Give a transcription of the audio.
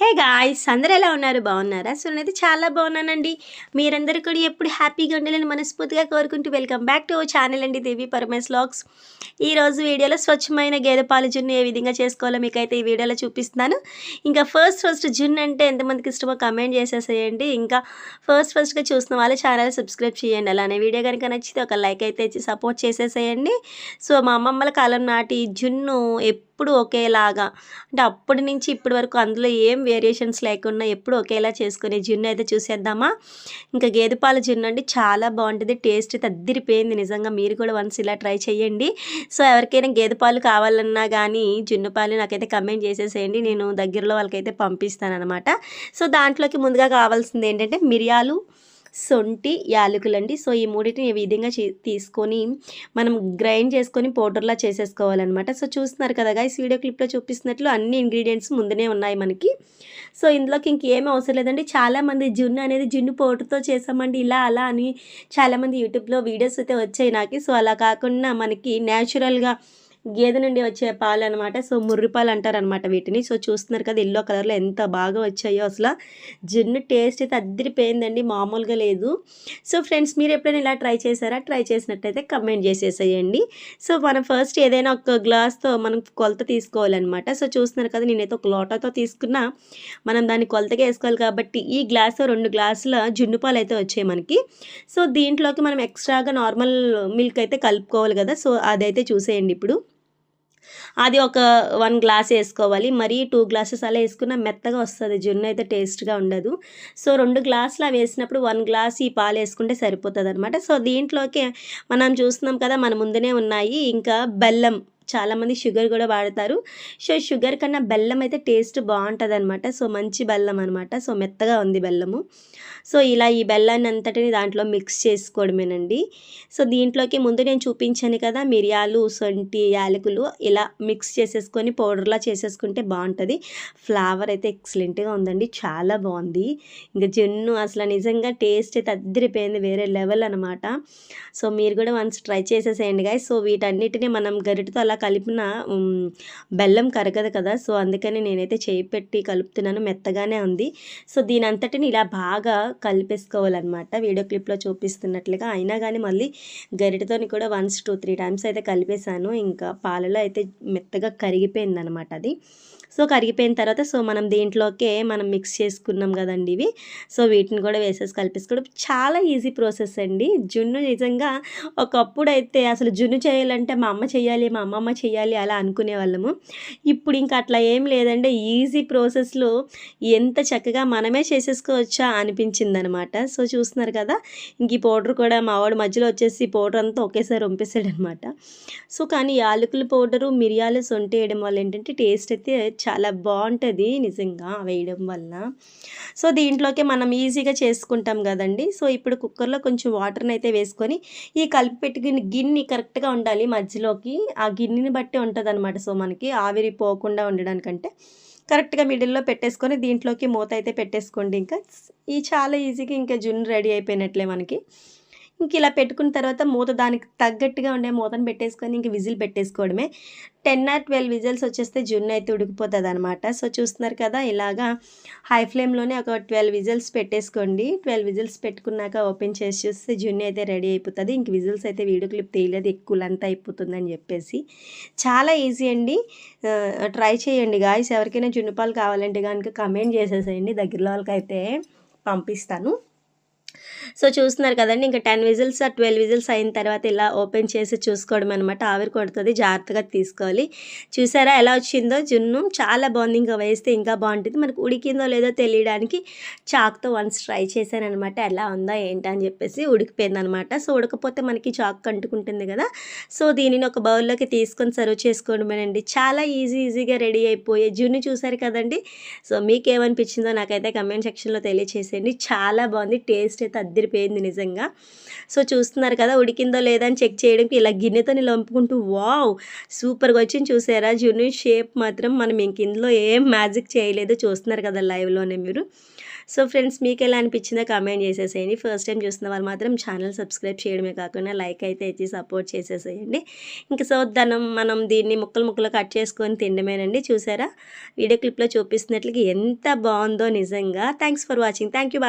Hey guys అందరూ ఎలా ఉన్నారు? బాగున్నారా? సో నేనైతే చాలా బాగున్నానండి. మీరందరూ కూడా ఎప్పుడు హ్యాపీగా ఉండాలని మనస్ఫూర్తిగా కోరుకుంటూ welcome back to our channel అండి దేవి పరమేశ్ లాగ్స్ ఈ రోజు వీడియోలో స్వచ్ఛమైన గేదె పాలు జున్ను ఏ విధంగా చేసుకోవాలో మీకైతే ఈ వీడియోలో చూపిస్తున్నాను. ఇంకా ఫస్ట్ ఫస్ట్ జున్ను అంటే ఎంతమందికి ఇష్టమో కమెంట్ చేసేసేయండి. ఇంకా ఫస్ట్ ఫస్ట్గా చూసిన వాళ్ళు ఛానల్ సబ్స్క్రైబ్ చేయండి. అలానే వీడియో కనుక నచ్చితే ఒక లైక్ అయితే సపోర్ట్ చేసేసేయండి. సో మా అమ్మమ్మల కాలం నాటి జున్ను ఎప్పుడు ఒకేలాగా. అంటే అప్పటి నుంచి ఇప్పటి వరకు అందులో ఏం వేరియేషన్స్ లేకుండా ఎప్పుడు ఒకేలా చేసుకునే జున్ను అయితే చూసేద్దామా? ఇంకా గేదె పాల జున్ను అండి చాలా బాగుంటుంది. టేస్ట్ తద్దిరిపోయింది నిజంగా. మీరు కూడా వన్స్ ఇలా ట్రై చేయండి సో ఎవరికైనా గేదె పాలు కావాలన్నా కానీ జున్ను పాలు నాకైతే కమెంట్ చేసేసేయండి. నేను దగ్గరలో వాళ్ళకైతే పంపిస్తాను అనమాట సో దాంట్లోకి ముందుగా కావాల్సింది ఏంటంటే మిరియాలు సొంటి యాలకులండి. సో ఈ మూడింటిని ఈ విధంగా చే- తీసుకొని మనం గ్రైండ్ చేసుకొని పౌడర్లా చేసేసుకోవాలన్నమాట. సో చూస్తున్నారు కదా ఈ వీడియో క్లిప్లో చూపిస్తున్నట్లు అన్ని ఇంగ్రీడియంట్స్ ముందునే ఉన్నాయి మనకి. సో ఇందులోకి ఇంకేం అవసరం లేదండి. చాలామంది జున్ను అనేది జున్ను పౌడర్తో చేసామండి ఇలా అలా అని చాలామంది యూట్యూబ్లో వీడియోస్ అయితే వచ్చాయి నాకు. సో అలా కాకుండా మనకి న్యాచురల్గా గేదె నుండి వచ్చే పాలు అనమాట సో ముర్రి పాలు అంటారనమాట వీటిని. సో చూస్తున్నారు కదా ఎల్లో కలర్లో ఎంత బాగా వచ్చాయో అసలు. జున్ను టేస్ట్ అయితే అద్దరిపోయిందండి మామూలుగా లేదు. సో ఫ్రెండ్స్ మీరు ఎప్పుడైనా ఇలా ట్రై చేశారా? ట్రై చేసినట్టయితే కమెంట్ చేసేసేయండి. సో మనం ఫస్ట్ ఏదైనా ఒక గ్లాస్తో మనం కొలత తీసుకోవాలన్నమాట సో చూస్తున్నారు కదా నేనైతే ఒక లోటాతో తీసుకున్నా. మనం దాన్ని కొలతగా వేసుకోవాలి కాబట్టి ఈ గ్లాస్ రెండు గ్లాసుల జున్ను పాలు అయితే వచ్చాయి మనకి. సో దీంట్లోకి మనం ఎక్స్ట్రాగా నార్మల్ మిల్క్ అయితే కలుపుకోవాలి కదా. సో అదైతే చూసేయండి ఇప్పుడు. అది ఒక వన్ గ్లాస్ వేసుకోవాలి. మరీ టూ గ్లాసెస్ అలా వేసుకున్న మెత్తగా వస్తుంది. జున్ను అయితే టేస్ట్గా ఉండదు. సో రెండు గ్లాసులు అవి వేసినప్పుడు వన్ గ్లాస్ ఈ పాలు వేసుకుంటే సరిపోతుంది అనమాట సో దీంట్లోకి మనం చూస్తున్నాం కదా మన ముందునే ఉన్నాయి. ఇంకా బెల్లం. చాలామంది షుగర్ కూడా వాడతారు. సో షుగర్ కన్నా బెల్లం అయితే టేస్ట్ బాగుంటుంది అనమాట సో మంచి బెల్లం అనమాట సో మెత్తగా ఉంది బెల్లము. సో ఇలా ఈ బెల్లాన్ని అంతటిని దాంట్లో మిక్స్ చేసుకోవడమేనండి. సో దీంట్లోకి ముందు నేను చూపించాను కదా మిరియాలు సొంటి యాలకులు ఇలా మిక్స్ చేసేసుకొని పౌడర్లా చేసేసుకుంటే బాగుంటుంది. ఫ్లేవర్ అయితే ఎక్సలెంట్గా ఉందండి. చాలా బాగుంది. ఇంకా జున్ను అసలు నిజంగా టేస్ట్ అయితే అద్దరిపోయింది వేరే లెవెల్ అనమాట సో మీరు కూడా వన్స్ ట్రై చేసేసేయండి గాయ సో వీటన్నిటిని మనం గరిటతో అలా కలిపిన బెల్లం కరగదు కదా. సో అందుకని నేనైతే చేయి పెట్టి కలుపుతున్నాను. మెత్తగానే ఉంది. సో దీని అంతటిని ఇలా బాగా కలిపేసుకోవాలన్నమాట. వీడియో క్లిప్లో చూపిస్తున్నట్లుగా. అయినా కానీ మళ్ళీ గరిటతోని కూడా వన్స్ టూ త్రీ టైమ్స్ అయితే కలిపేశాను. ఇంకా పాలలో అయితే మెత్తగా కరిగిపోయింది అనమాట అది. సో కరిగిపోయిన తర్వాత సో మనం దీంట్లోకే మనం మిక్స్ చేసుకున్నాం కదండి ఇవి. సో వీటిని కూడా వేసేసి కలిపేసుకోవడం చాలా ఈజీ ప్రాసెస్ అండి. జున్ను నిజంగా ఒకప్పుడు అయితే అసలు జున్ను చేయాలంటే మా అమ్మ చేయాలి మా అమ్మమ్మ చేయాలి అలా అనుకునే వాళ్ళము. ఇప్పుడు ఇంకా అట్లా ఏం లేదంటే ఈజీ ప్రాసెస్లో ఎంత చక్కగా మనమే చేసేసుకోవచ్చా అనిపించింది అనమాట సో చూస్తున్నారు కదా ఇంక ఈ పౌడర్ కూడా మా వాడు మధ్యలో వచ్చేసి పౌడర్ అంతా ఒకేసారి వంపేసాడు అనమాట సో కానీ యాలకుల పౌడరు మిరియాలు సొంటి వేయడం వల్ల ఏంటంటే టేస్ట్ అయితే చాలా బాగుంటుంది నిజంగా వేయడం వల్ల. సో దీంట్లోకి మనం ఈజీగా చేసుకుంటాం కదండి. సో ఇప్పుడు కుక్కర్లో కొంచెం వాటర్ని అయితే వేసుకొని ఈ కలిపి పెట్టుకుని గిన్నె కరెక్ట్గా ఉండాలి మధ్యలోకి. ఆ గిన్నెని బట్టి ఉంటుంది అనమాట సో మనకి ఆవిరి పోకుండా ఉండడానికంటే కరెక్ట్గా మిడిల్లో పెట్టేసుకొని దీంట్లోకి మూత అయితే పెట్టేసుకోండి ఇంకా. ఈ చాలా ఈజీగా ఇంకా జున్ను రెడీ అయిపోయినట్లే మనకి. ఇంక ఇలా పెట్టుకున్న తర్వాత మూత దానికి తగ్గట్టుగా ఉండే మూతను పెట్టేసుకొని ఇంక విజిల్ పెట్టేసుకోవడమే. టెన్ ఆర్ ట్వెల్వ్ విజిల్స్ వచ్చేస్తే జున్ను అయితే ఉడికిపోతుంది అనమాట సో చూస్తున్నారు కదా ఇలాగా హై ఫ్లేమ్లోనే ఒక ట్వెల్వ్ విజిల్స్ పెట్టేసుకోండి. ట్వెల్వ్ విజిల్స్ పెట్టుకున్నాక ఓపెన్ చేసి చూస్తే జున్ను అయితే రెడీ అయిపోతుంది. ఇంక విజిల్స్ అయితే వీడియో క్లిప్ తీయలేదు ఎక్కువ అంతా అయిపోతుందని చెప్పేసి. చాలా ఈజీ అండి. ట్రై చేయండి గాయస్. ఎవరికైనా జున్ను పాలు కావాలంటే కనుక కమెంట్ చేసేసేయండి. దగ్గరలో వాళ్ళకైతే పంపిస్తాను. సో చూస్తున్నారు కదండి ఇంకా టెన్ విజిల్స్ ఆ ట్వెల్వ్ విజిల్స్ అయిన తర్వాత ఇలా ఓపెన్ చేసి చూసుకోవడం అనమాట ఆవిరి కొడుతుంది జాగ్రత్తగా తీసుకోవాలి. చూసారా ఎలా వచ్చిందో? జున్ను చాలా బాగుంది. ఇంకా వేస్తే ఇంకా బాగుంటుంది. మనకు ఉడికిందో లేదో తెలియడానికి చాక్తో వన్స్ ట్రై చేశాను అనమాట ఎలా ఉందా ఏంటా అని చెప్పేసి ఉడికిపోయింది అనమాట సో ఉడకపోతే మనకి చాక్ అంటుకుంటుంది కదా. సో దీనిని ఒక బౌల్లోకి తీసుకొని సర్వ్ చేసుకోవడమేనండి. చాలా ఈజీ ఈజీగా రెడీ అయిపోయే జున్ను చూసారు కదండి. సో మీకేమనిపించిందో నాకైతే కమెంట్ సెక్షన్లో తెలియచేసేయండి. చాలా బాగుంది. టేస్ట్ అయితే అద్దరిపోయింది నిజంగా. సో చూస్తున్నారు కదా ఉడికిందో లేదా అని చెక్ చేయడానికి ఇలా గిన్నెతో లంపుకుంటూ వావ్ సూపర్గా వచ్చింది చూసారా? జున్ను షేప్ మాత్రం మనం ఇంక ఇందులో ఏం మ్యాజిక్ చేయలేదు. చూస్తున్నారు కదా లైవ్లోనే మీరు. సో ఫ్రెండ్స్ మీకు ఎలా అనిపించిందో కామెంట్ చేసేసేయండి. ఫస్ట్ టైం చూస్తున్న వాళ్ళు మాత్రం ఛానల్ సబ్స్క్రైబ్ చేయడమే కాకుండా లైక్ అయితే ఇచ్చి సపోర్ట్ చేసేసేయండి. ఇంకా సో దానం మనం దీన్ని ముక్కలు ముక్కలు కట్ చేసుకొని తినడమేనండి. చూసారా? వీడియో క్లిప్లో చూపిస్తున్నట్లుగా ఎంత బాగుందో నిజంగా. Thanks for watching. Thank you.